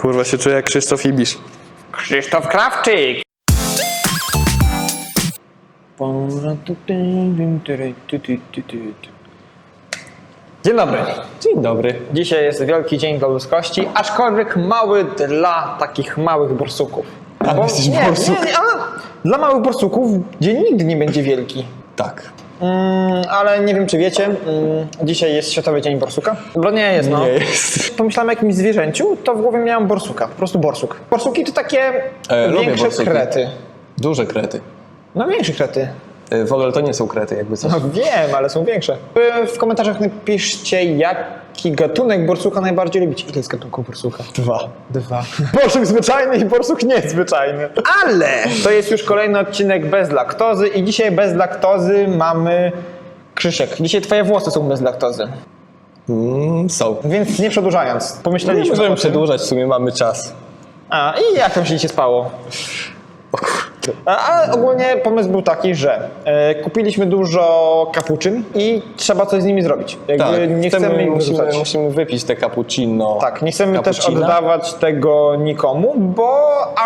Kurwa się czuję jak Krzysztof Ibisz. Krzysztof Krawczyk. Dzień dobry. Dzień dobry. Dzisiaj jest wielki dzień dla ludzkości, aczkolwiek mały dla takich małych borsuków. Ale jesteś nie, borsuk. nie, nie, ale dla małych borsuków dzień nigdy nie będzie wielki. Tak. Mm, ale nie wiem, czy wiecie, mm, dzisiaj jest Światowy Dzień Borsuka. Bo nie jest, no. Nie jest. Pomyślałem o jakimś zwierzęciu, to w głowie miałem borsuka, po prostu borsuk. Borsuki to takie E, lubię większe borsuki. krety. Duże krety. No większe krety. E, W ogóle to nie są krety, jakby coś. No wiem, ale są większe. Wy W komentarzach napiszcie, jaki gatunek borsuka najbardziej lubicie. Ile jest gatunków borsuka? Dwa. Dwa. Borsuk zwyczajny i borsuk niezwyczajny. Ale to jest już kolejny odcinek bez laktozy i dzisiaj bez laktozy mamy Krzysiek. Dzisiaj twoje włosy są bez laktozy. Mm, są. Więc nie przedłużając, Nie pomyśleliśmy możemy o tym. przedłużać, w sumie mamy czas. A, i jak tam się dzisiaj spało? A, a ogólnie pomysł był taki, że e, kupiliśmy dużo kapuczyn i trzeba coś z nimi zrobić. Jakby Tak, nie chcemy ich musimy, wyrzucać. musimy wypić te cappuccino. Tak, nie chcemy też Cappuccina. oddawać tego nikomu, bo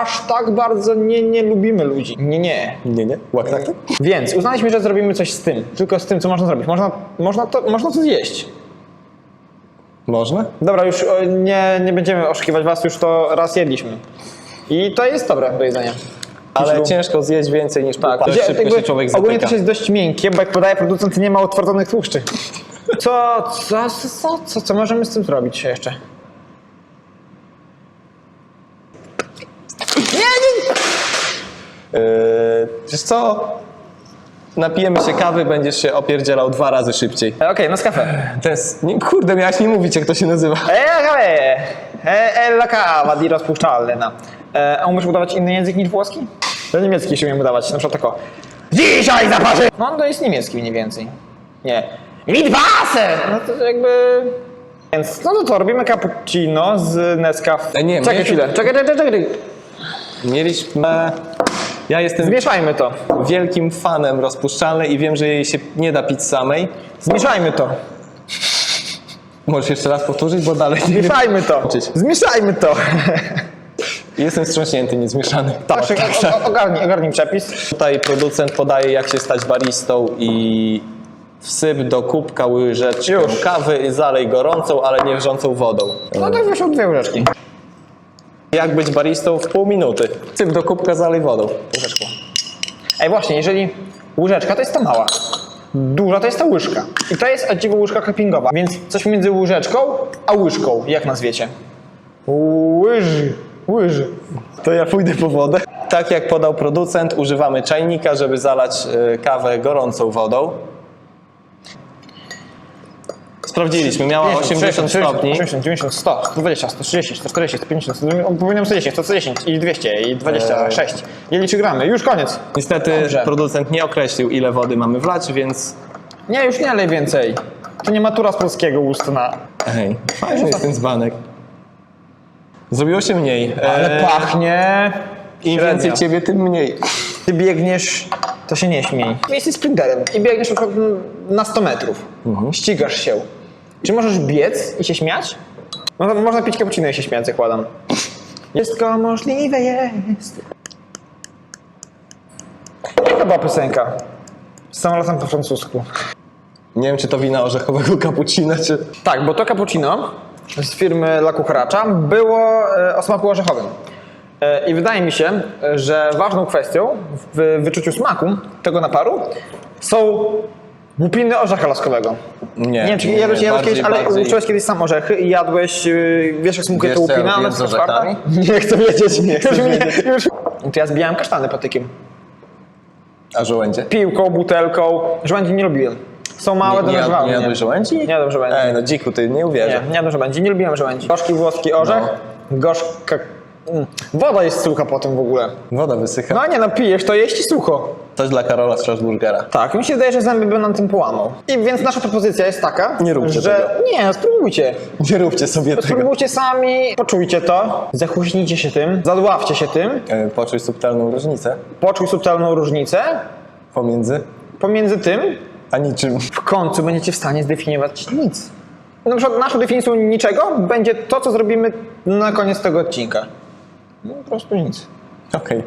aż tak bardzo nie, nie lubimy ludzi. Nie, nie. Nie, nie? Łak tak? tak? Więc uznaliśmy, że zrobimy coś z tym. Tylko z tym, co można zrobić. Można, można, to, można to zjeść. Można? Dobra, już o, nie, nie będziemy oszukiwać was, już to raz jedliśmy. I to jest dobre do jedzenia. Ale ciężko zjeść więcej niż Tak, pół. gdzie- Szybko się człowiek ogólnie zatyka. to jest dość miękkie, bo jak podaje producent, nie ma utwardzonych tłuszczy. Co, co, co, co, co, co możemy z tym zrobić jeszcze? Yy, wiesz co? Napijemy się kawy, będziesz się opierdzielał dwa razy szybciej. E, Okej, no z kafe. To jest... Nie, kurde, miałaś mi mówić, jak to się nazywa. E, kafe! E, e, la cava di rozpuszczalna. E, a umiesz udawać inny język niż włoski? To niemiecki się umiem udawać, na przykład tako. Dzisiaj zaparzy! No to jest niemiecki mniej więcej. Nie. Mit Wasser! No to jakby... Więc no to co, robimy cappuccino z Nescafe. E, nie, czekaj mnie- chwilę, czekaj, czekaj, czekaj. Mieliśmy... Ja jestem Zmieszajmy to. wielkim fanem rozpuszczalnej i wiem, że jej się nie da pić samej. Zmieszajmy to. Możesz jeszcze raz powtórzyć, bo dalej nie wiem. Zmieszajmy to. Zmieszajmy to. Jestem wstrząśnięty, niezmieszany. Tak, o- o- ogarnij, ogarnij przepis. Tutaj producent podaje, jak się stać baristą i wsyp do kubka łyżeczkę Już. kawy i zalej gorącą, ale nie wrzącą wodą. No to wyszło dwie łyżeczki. Jak być baristą w pół minuty? Wsyp do kubka, zalej wodą. Łyżeczką. Ej, właśnie, jeżeli łyżeczka to jest ta mała, duża to jest ta łyżka. I to jest o dziwo łyżka cuppingowa, więc coś między łyżeczką a łyżką, jak nazwiecie? Łyży, łyży. To ja pójdę po wodę. Tak jak podał producent, używamy czajnika, żeby zalać e, kawę gorącą wodą. Sprawdziliśmy, miała 80 stopni. 80, 90, 100, 120, 130, 140, 150, 150, powinienem 110, 110 i 200 i 26. Nie liczy gramy, już koniec. Niestety Dobrze. producent nie określił, ile wody mamy wlać, więc Nie, już nie lej więcej. To nie matura z polskiego ustna. Ej, fajny jest ten dzbanek. Zrobiło się mniej. Ale E, pachnie. Im średnio. więcej ciebie, tym mniej. Ty biegniesz, to się nie śmiej. Jesteś sprinterem i biegniesz na przykład na 100 metrów. Ścigasz się. Czy możesz biec i się śmiać? Można, można pić cappuccino i się śmiać, zakładam. Wszystko możliwe jest. Jaka była piosenka? Z samolotem po francusku. Nie wiem, czy to wina orzechowego cappuccina, czy... Tak, bo to cappuccino z firmy La było e, o smaku orzechowym. E, I wydaje mi się, że ważną kwestią w wyczuciu smaku tego naparu są łupiny orzecha laskowego. Nie, Nie wiem, czy jadłeś, jadłeś bardziej- kiedyś, ale bardziej- uczyłeś kiedyś sam orzechy i jadłeś, yy, wiesz jak smakuje to łupina, jest otwarta? orzechami? Nie chcę wiedzieć, nie mnie- wiedzieć. już. To ja zbijałem kasztany patykiem. A żołędzie? Piłką, butelką. Żołędzi nie lubiłem. Są małe, nie, nie mnie. jadłeś żołędzi? Nie jadłem żołędzi. Ej, no dziku, ty nie Nie, uwierzę. nie jadłem żołędzi, nie lubiłem żołędzi. Gorzki włoski orzech, No. gorzka... Mm. Woda jest sucha potem w ogóle. Woda wysycha. No nie no, pijesz to jeść i sucho. Coś dla Karola Strasburgera. Tak, mi się wydaje, że zęby by nam tym połamał. I więc nasza propozycja jest taka, Nie róbcie że... Nie, spróbujcie. Nie róbcie sobie tego. Spróbujcie sami, poczujcie to, zachuśnijcie się tym, zadławcie się tym, E, Poczuj subtelną różnicę poczuj subtelną różnicę. pomiędzy Pomiędzy tym a niczym. w końcu będziecie w stanie zdefiniować nic. na przykład naszą definicją niczego będzie to, co zrobimy na koniec tego odcinka. No po prostu nic. Okej.